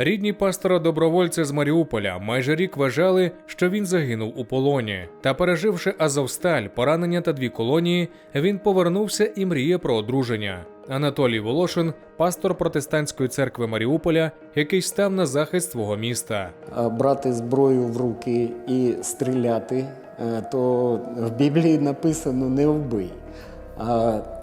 Рідні пастора добровольця з Маріуполя майже рік вважали, що він загинув у полоні. Та переживши Азовсталь, поранення та дві колонії, він повернувся і мріє про одруження. Анатолій Волошин, пастор протестантської церкви Маріуполя, який став на захист свого міста. Брати зброю в руки і стріляти, е, то в Біблії написано не вбий.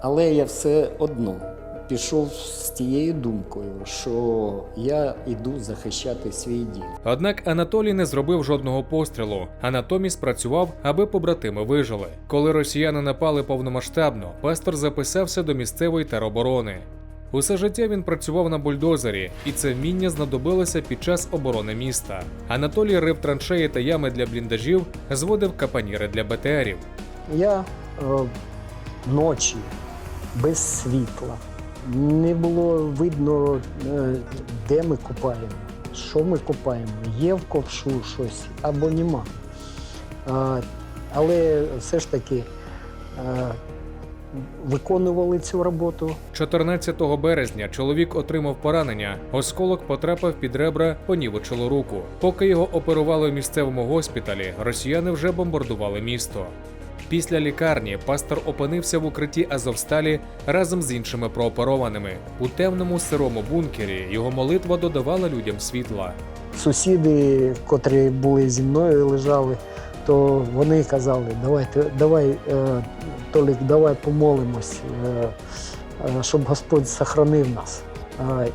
Але я все одно пішов з тією думкою, що я йду захищати свій дім. Однак Анатолій не зробив жодного пострілу, а натомість працював, аби побратими вижили. Коли росіяни напали повномасштабно, пастор записався до місцевої тероборони. Усе життя він працював на бульдозері, і це вміння знадобилося під час оборони міста. Анатолій рив траншеї та ями для бліндажів, зводив капаніри для БТРів. Я е, ночі без світла. Не було видно, е, де ми копаємо, що ми копаємо, є в ковшу щось або нема. Але все ж таки е, виконували цю роботу. 14 березня чоловік отримав поранення. Осколок потрапив під ребра, понівечило руку. Поки його оперували в місцевому госпіталі, росіяни вже бомбардували місто. Після лікарні пастор опинився в укритті Азовсталі разом з іншими прооперованими. У темному сирому бункері його молитва додавала людям світла. Сусіди, котрі були зі мною, лежали, то вони казали, давайте, давай, е, Толік, давай помолимось, е, е, щоб Господь сохранив нас.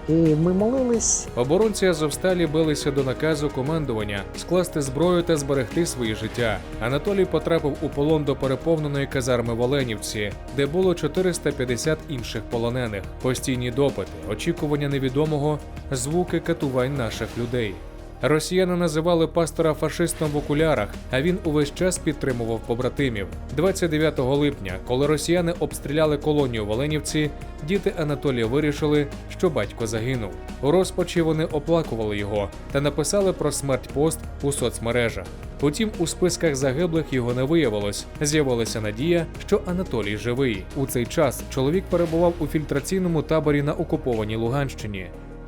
І ми молились. Оборонці Азовсталі билися до наказу командування скласти зброю та зберегти свої життя. Анатолій потрапив у полон до переповненої казарми в Оленівці, де було 450 інших полонених, постійні допити, очікування невідомого, звуки катувань наших людей. Росіяни називали пастора фашистом в окулярах, а він увесь час підтримував побратимів. 29 липня, коли росіяни обстріляли колонію в Оленівці, діти Анатолія вирішили, що батько загинув. У розпачі вони оплакували його та написали про смерть пост у соцмережах. Утім, у списках загиблих його не виявилось. З'явилася надія, що Анатолій живий. У цей час чоловік перебував у фільтраційному таборі на окупованій Луганщині.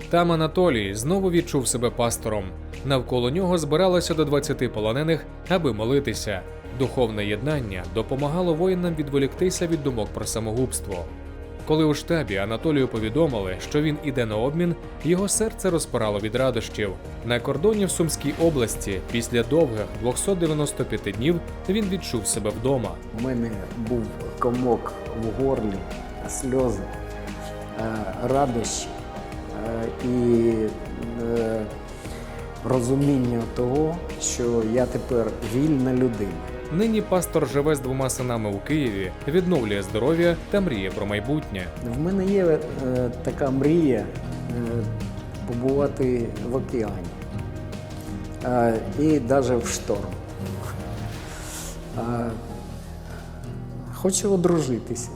Там Анатолій знову відчув себе пастором. Навколо нього збиралося до 20 полонених, аби молитися. Духовне єднання допомагало воїнам відволіктися від думок про самогубство. Коли у штабі Анатолію повідомили, що він іде на обмін, його серце розпирало від радощів. На кордоні в Сумській області після довгих 295 днів він відчув себе вдома. У мене був комок в горлі, сльози, е, радощі і е, розуміння того, що я тепер вільна людина. Нині пастор живе з двома синами у Києві, відновлює здоров'я та мріє про майбутнє. В мене є е, така мрія е, побувати в океані е, і навіть в шторм. Е, хочу одружитися.